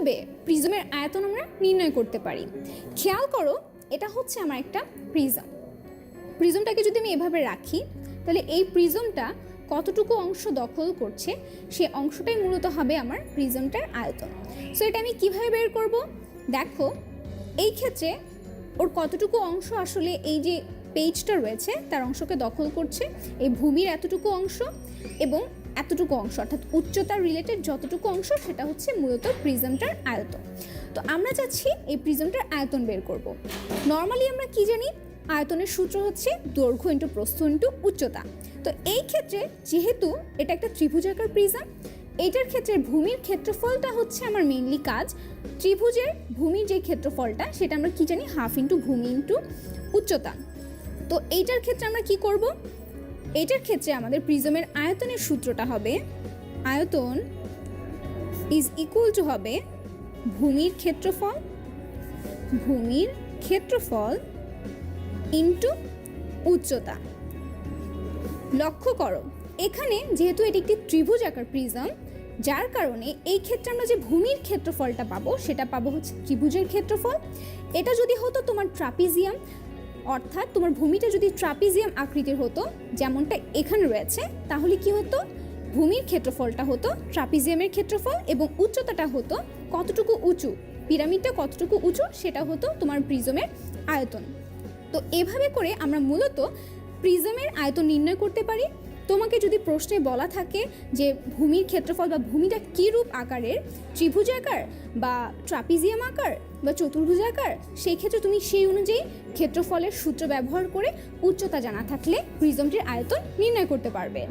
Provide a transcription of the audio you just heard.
কীভাবে প্রিজমের আয়তন আমরা নির্ণয় করতে পারি? খেয়াল করো, এটা হচ্ছে আমার একটা প্রিজম। প্রিজমটাকে যদি আমি এভাবে রাখি, তাহলে এই প্রিজমটা কতটুকু অংশ দখল করছে, সে অংশটাই মূলত হবে আমার প্রিজমটার আয়তন। সো এটা আমি কীভাবে বের করব? দেখো, এই ক্ষেত্রে ওর কতটুকু অংশ আসলে এই যে পেজটা রয়েছে, তার অংশকে দখল করছে। এই ভূমির এতটুকু অংশ এবং এতটুকু অংশ, অর্থাৎ উচ্চতার রিলেটেড যতটুকু অংশ, সেটা হচ্ছে মূলত প্রিজমটার আয়তন। তো আমরা চাচ্ছি এই প্রিজমটার আয়তন বের করব। নর্মালি আমরা কি জানি? আয়তনের সূত্র হচ্ছে দৈর্ঘ্য ইন্টু প্রস্থ ইন্টু উচ্চতা। তো এই ক্ষেত্রে যেহেতু এটা একটা ত্রিভুজাকার প্রিজম এইটার ক্ষেত্রে ভূমির ক্ষেত্রফলটা হচ্ছে আমার মেইনলি কাজ। ত্রিভুজের ভূমির যে ক্ষেত্রফলটা, সেটা আমরা কি জানি? হাফ ইন্টু ভূমি ইন্টু উচ্চতা। তো এইটার ক্ষেত্রে আমরা কি করব? এইটার ক্ষেত্রে আমাদের প্রিজমের আয়তনের সূত্রটা হবে, আয়তন ইজ ইকুয়াল টু হবে ভূমির ক্ষেত্রফল ভূমির ক্ষেত্রফল ইন্টু উচ্চতা। লক্ষ্য করো, এখানে যেহেতু এটি একটি ত্রিভুজ আকার প্রিজম, যার কারণে এই ক্ষেত্রে আমরা যে ভূমির ক্ষেত্রফলটা পাবো, সেটা পাবো হচ্ছে ত্রিভুজের ক্ষেত্রফল। এটা যদি হতো তোমার ট্রাপিজিয়াম অর্থাৎ তোমার ভূমিটা যদি ট্রাপিজিয়াম আকৃতির হতো, যেমনটা এখানে রয়েছে, তাহলে কি হতো? ভূমির ক্ষেত্রফলটা হতো, ট্রাপিজিয়ামের ক্ষেত্রফল এবং উচ্চতাটা হতো কতটুকু উঁচু? পিরামিডটা কতটুকু উঁচু? সেটা হতো তোমার প্রিজমের আয়তন। তো এভাবে করে আমরা মূলত প্রিজমের আয়তন নির্ণয় করতে পারি। তোমাকে যদি প্রশ্নে বলা থাকে যে ভূমির ক্ষেত্রফল বা ভূমিটা কী রূপ আকারের? ত্রিভুজ আকার বা ট্রাপিজিয়াম আকার? বা চতুর্ভুজ আকার, সেই ক্ষেত্রে তুমি সেই অনুযায়ী ক্ষেত্রফলের সূত্র ব্যবহার করে উচ্চতা জানা থাকলে প্রিজমটির আয়তন নির্ণয় করতে পারবে।